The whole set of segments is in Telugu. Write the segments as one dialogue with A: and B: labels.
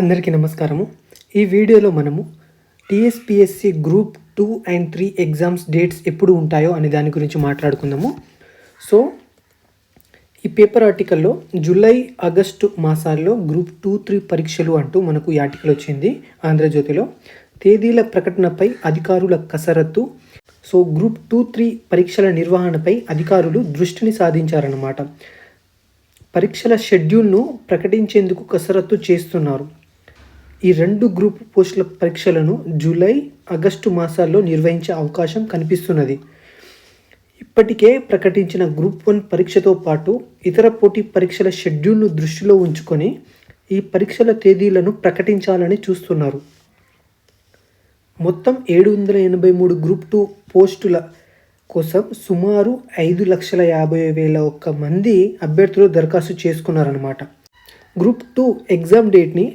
A: అందరికీ నమస్కారము. ఈ వీడియోలో మనము TSPSC group two and three exams dates ఎప్పుడు ఉంటాయో అనే దాని గురించి మాట్లాడుకుందాము. సో ఈ పేపర్ ఆర్టికల్లో జూలై ఆగస్టు మాసాల్లో గ్రూప్ టూ త్రీ పరీక్షలు అంటూ మనకు ఈ ఆర్టికల్ వచ్చింది ఆంధ్రజ్యోతిలో. తేదీల ప్రకటనపై అధికారుల కసరత్తు. సో గ్రూప్ టూ త్రీ పరీక్షల నిర్వహణపై అధికారులు దృష్టిని సాధించారన్నమాట. పరీక్షల షెడ్యూల్ను ప్రకటించేందుకు కసరత్తు చేస్తున్నారు. ఈ రెండు గ్రూప్ పోస్టుల పరీక్షలను జూలై ఆగస్టు మాసాల్లో నిర్వహించే అవకాశం కనిపిస్తున్నది. ఇప్పటికే ప్రకటించిన గ్రూప్ వన్ పరీక్షతో పాటు ఇతర పోటీ పరీక్షల షెడ్యూల్ను దృష్టిలో ఉంచుకొని ఈ పరీక్షల తేదీలను ప్రకటించాలని చూస్తున్నారు. మొత్తం ఏడు వందల ఎనభై మూడు గ్రూప్ టూ పోస్టుల కోసం సుమారు ఐదు లక్షల యాభై వేల ఒక్క మంది అభ్యర్థులు దరఖాస్తు చేసుకున్నారనమాట group two exam డేట్ని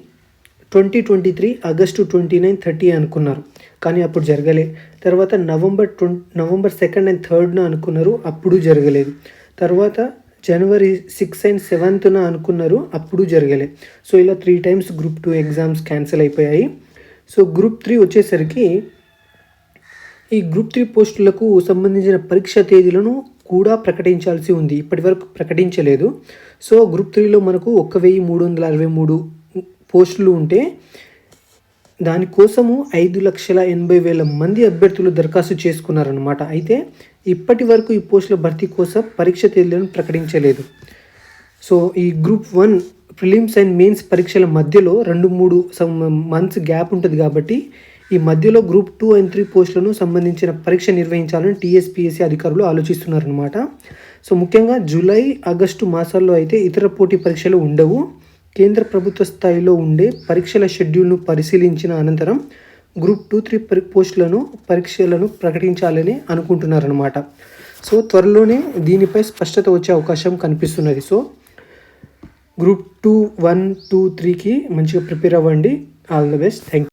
A: twenty twenty three August twenty nine thirty అనుకున్నారు. కానీ అప్పుడు జరగలే. తర్వాత నవంబర్ ట్వం నవంబర్ సెకండ్ అండ్ థర్డ్న అనుకున్నారు. అప్పుడు జరగలేదు. తర్వాత జనవరి సిక్స్ అండ్ సెవెంత్న అనుకున్నారు. అప్పుడు జరగలే. సో ఇలా three times group two exams cancel అయిపోయాయి. సో గ్రూప్ త్రీ వచ్చేసరికి ఈ గ్రూప్ త్రీ పోస్టులకు సంబంధించిన పరీక్ష తేదీలను కూడా ప్రకటించాల్సి ఉంది. ఇప్పటి వరకు ప్రకటించలేదు. సో గ్రూప్ త్రీలో మనకు ఒక వెయ్యి మూడు వందల అరవై మూడు పోస్టులు ఉంటే దానికోసము ఐదు లక్షల ఎనభై వేల మంది అభ్యర్థులు దరఖాస్తు చేసుకున్నారనమాట అయితే ఇప్పటి వరకు ఈ పోస్టుల భర్తీ కోసం పరీక్ష తేదీలను ప్రకటించలేదు. సో ఈ group one prelims and mains పరీక్షల మధ్యలో రెండు మూడు మంత్స్ గ్యాప్ ఉంటుంది కాబట్టి ఈ మధ్యలో గ్రూప్ టూ అండ్ త్రీ పోస్టులను సంబంధించిన పరీక్ష నిర్వహించాలని టీఎస్పీఎస్సీ అధికారులు ఆలోచిస్తున్నారనమాట సో ముఖ్యంగా జూలై ఆగస్టు మాసాల్లో అయితే ఇతర పోటీ పరీక్షలు ఉండవు. కేంద్ర ప్రభుత్వ స్థాయిలో ఉండే పరీక్షల షెడ్యూల్ను పరిశీలించిన అనంతరం గ్రూప్ టూ త్రీ పరి పోస్టులను పరీక్షలను ప్రకటించాలని అనుకుంటున్నారనమాట సో త్వరలోనే దీనిపై స్పష్టత వచ్చే అవకాశం కనిపిస్తున్నది. So group two one two త్రీకి మంచిగా ప్రిపేర్ అవ్వండి. All the best. థ్యాంక్